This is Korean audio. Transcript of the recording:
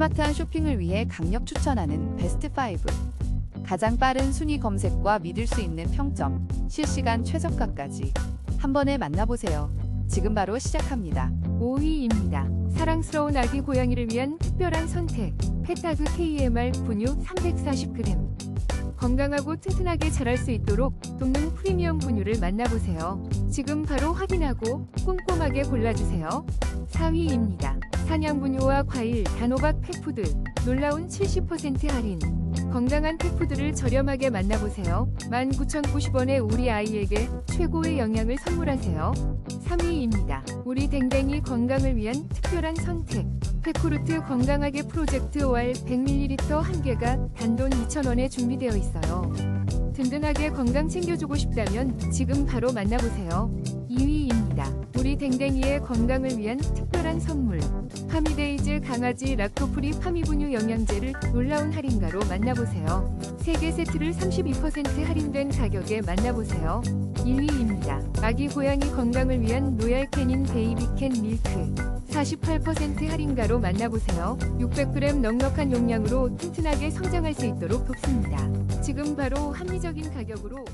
스마트한 쇼핑을 위해 강력 추천하는 베스트 5. 가장 빠른 순위 검색과 믿을 수 있는 평점, 실시간 최저가까지 한 번에 만나보세요. 지금 바로 시작합니다. 5위입니다. 사랑스러운 아기 고양이를 위한 특별한 선택. 페타그 KMR 분유 340g. 건강하고 튼튼하게 자랄 수 있도록 돕는 프리미엄 분유를 만나보세요. 지금 바로 확인하고 꼼꼼하게 골라주세요. 4위입니다. 사냥 분유와 과일, 단호박 펫푸드. 놀라운 70% 할인. 건강한 펫푸드를 저렴하게 만나보세요. 19,090원에 우리 아이에게 최고의 영양을 선물하세요. 3위입니다. 우리 댕댕이 건강을 위한 특별한 선택. 페코르트 건강하게 프로젝트 월 100ml 한 개가 단돈 2,000원에 준비되어 있어요. 든든하게 건강 챙겨주고 싶다면 지금 바로 만나보세요. 2위입니다. 우리 댕댕이의 건강을 위한 특별한 선물. 파미데이즈 강아지 락토프리 파미분유 영양제를 놀라운 할인가로 만나보세요. 3개 세트를 32% 할인된 가격에 만나보세요. 1위입니다. 아기 고양이 건강을 위한 로얄 캐닌 베이비캔 밀크. 48% 할인가로 만나보세요. 600g 넉넉한 용량으로 튼튼하게 성장할 수 있도록 돕습니다. 지금 바로 합리적인 가격으로